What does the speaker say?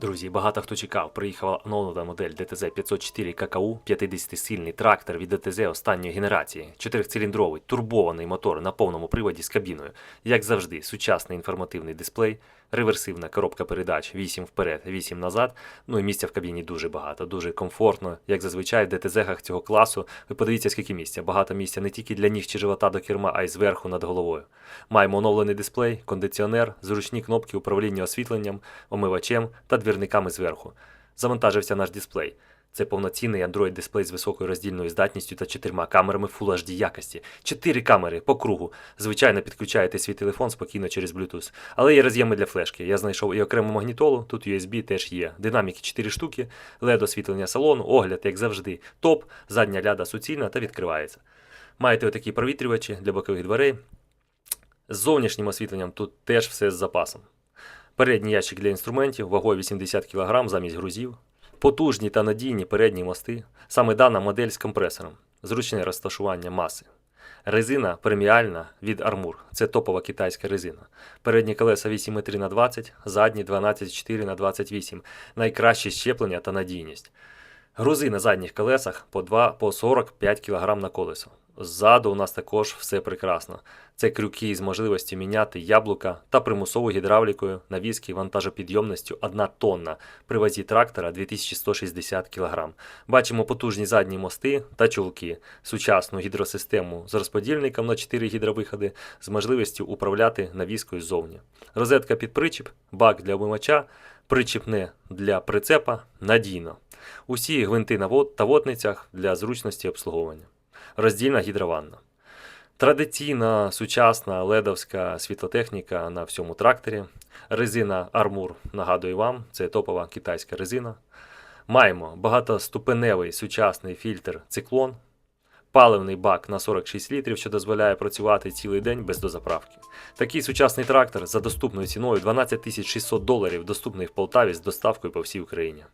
Друзі, багато хто чекав. Приїхала оновлена модель ДТЗ 504 ККУ, 50-сильний трактор від ДТЗ останньої генерації, чотирициліндровий турбований мотор на повному приводі з кабіною. Як завжди, сучасний інформативний дисплей, реверсивна коробка передач 8 вперед, 8 назад. Ну і місця в кабіні дуже багато, дуже комфортно. Як зазвичай в ДТЗ-гах цього класу. Ви подивіться, скільки місця. Багато місця не тільки для ніг чи живота до керма, а й зверху над головою. Маємо оновлений дисплей, кондиціонер, зручні кнопки управління освітленням, омивачем та двірниками зверху. Завантажився наш дисплей. Це повноцінний Android дисплей з високою роздільною здатністю та чотирма камерами Full HD якості. Чотири камери по кругу. Звичайно, підключаєте свій телефон спокійно через Bluetooth. Але є роз'єми для флешки. Я знайшов і окрему магнітолу, тут USB теж є. Динаміки 4 штуки, LED освітлення салону, огляд, як завжди, топ, задня ляда суцільна та відкривається. Маєте отакі провітрювачі для бокових дверей. З зовнішнім освітленням тут теж все з запасом. Передній ящик для інструментів, вагою 80 кг замість грузів. Потужні та надійні передні мости. Саме дана модель з компресором. Зручне розташування маси. Резина преміальна від Армур, Це топова китайська резина. Передні колеса 8,3 на 20, задні 12,4 на 28. Найкраще щеплення та надійність. Грузи на задніх колесах по 2 по 45 кг на колесо. Ззаду у нас також все прекрасно. Це крюки з можливістю міняти яблука та примусовою гідравлікою навіски вантажопідйомністю 1 тонна при вазі трактора 2160 кг. Бачимо потужні задні мости та чулки, сучасну гідросистему з розподільником на 4 гідровиходи з можливістю управляти навіскою ззовні. Розетка під причіп, бак для обмивача, причіпне для прицепа надійно. Усі гвинти та водницях для зручності обслуговування. Роздільна гідрованна. Традиційна сучасна ледовська світлотехніка на всьому тракторі. Резина Armour, нагадую вам, це топова китайська резина. Маємо багатоступеневий сучасний фільтр циклон, паливний бак на 46 літрів, що дозволяє працювати цілий день без дозаправки. Такий сучасний трактор за доступною ціною 12 600 доларів, доступний в Полтаві з доставкою по всій Україні.